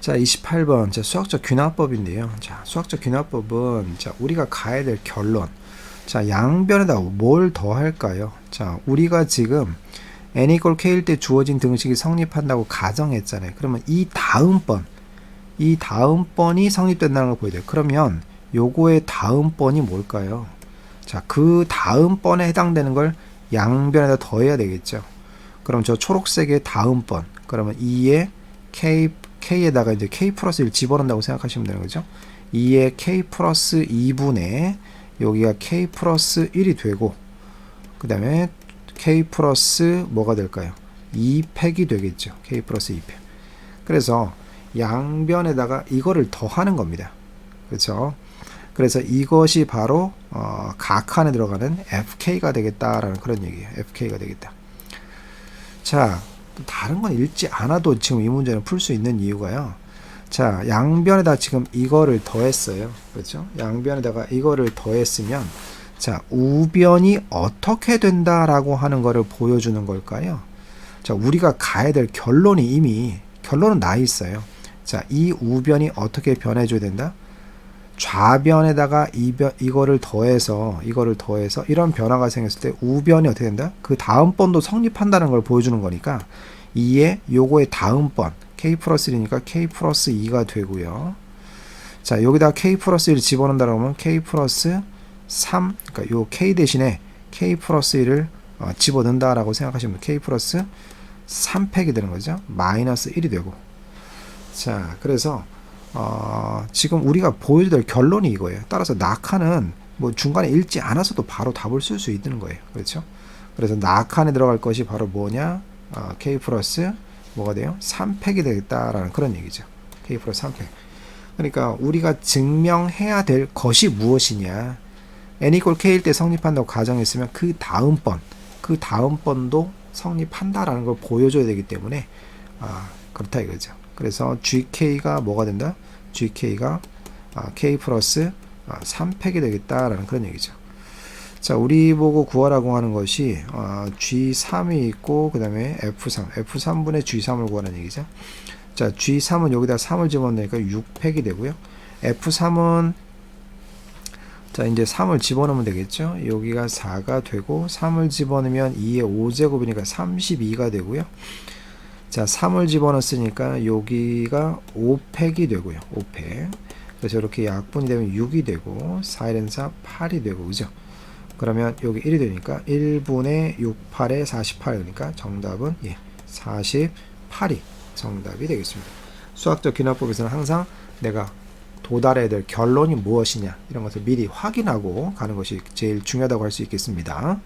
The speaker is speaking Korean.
자, 28번. 자, 수학적 균화법인데요. 자, 수학적 균화법은 자, 우리가 가야 될 결론. 자, 양변에다 뭘 더할까요? 자, 우리가 지금 n 이퀄 k일 때 주어진 등식이 성립한다고 가정했잖아요. 그러면 이 다음 번 이 다음 번이 성립된다는 걸 보여야 돼요. 그러면 요거의 다음 번이 뭘까요? 자, 그 다음 번에 해당되는 걸 양변에다 더해야 되겠죠. 그럼 저 초록색의 다음 번 그러면 2의 k k에다가 이제 k 플러스 1 집어넣는다고 생각하시면 되는 거죠. 2의 k 플러스 2분의 여기가 k 플러스 1이 되고 그 다음에 k 플러스 뭐가 될까요? 2팩이 되겠죠. k 플러스 2팩. 그래서 양변에다가 이거를 더하는 겁니다. 그렇죠? 그래서 이것이 바로 어, 각한에 들어가는 fk가 되겠다라는 그런 얘기예요. fk가 되겠다. 자, 다른 건 읽지 않아도 지금 이 문제는 풀 수 있는 이유가요. 자, 양변에다 지금 이거를 더했어요. 그렇죠? 양변에다가 이거를 더했으면 자, 우변이 어떻게 된다라고 하는 거를 보여주는 걸까요? 자, 우리가 가야 될 결론이 이미 결론은 나 있어요. 자, 이 우변이 어떻게 변해줘야 된다? 좌변에다가 이변 이거를 더해서 이거를 더해서 이런 변화가 생겼을 때 우변이 어떻게 된다? 그 다음 번도 성립한다는 걸 보여주는 거니까 2에 요거의 다음 번 k 플러스 1이니까 k 플러스 2가 되고요. 자 여기다 k 플러스 1 집어넣는다고 하면 k 플러스 3 그러니까 요 k 대신에 k 플러스 1을 어, 집어넣는다라고 생각하시면 k 플러스 3팩이 되는 거죠. 마이너스 1이 되고 자 그래서 어, 지금 우리가 보여줘야 될 결론이 이거예요. 따라서 낙하는 뭐 중간에 읽지 않아서도 바로 답을 쓸 수 있는 거예요. 그렇죠? 그래서 낙한에 들어갈 것이 바로 뭐냐? 어, k 플러스 뭐가 돼요? 3팩이 되겠다라는 그런 얘기죠. k 플러스 3팩. 그러니까 우리가 증명해야 될 것이 무엇이냐? n 이퀄 k일 때 성립한다고 가정했으면 그 다음 번, 그 다음 번도 성립한다라는 걸 보여줘야 되기 때문에 아, 그렇다 이거죠. 그래서 GK가 뭐가 된다? GK가 아, K 플러스 아, 3팩이 되겠다라는 그런 얘기죠. 자, 우리 보고 구하라고 하는 것이 어, G3이 있고 그 다음에 F3, F3분의 G3을 구하는 얘기죠. 자, G3은 여기다 3을 집어넣으니까 6팩이 되고요. F3은 자, 이제 3을 집어넣으면 되겠죠. 여기가 4가 되고 3을 집어넣으면 2의 5제곱이니까 32가 되고요. 자, 3을 집어넣었으니까 여기가 5팩이 되고요. 5팩. 그래서 이렇게 약분이 되면 6이 되고 4일은 4, 8이 되고 그죠? 그러면 여기 1이 되니까 1분의 6, 8에 48 그러니까 정답은 예, 48이 정답이 되겠습니다. 수학적 기납법에서는 항상 내가 도달해야 될 결론이 무엇이냐 이런 것을 미리 확인하고 가는 것이 제일 중요하다고 할 수 있겠습니다.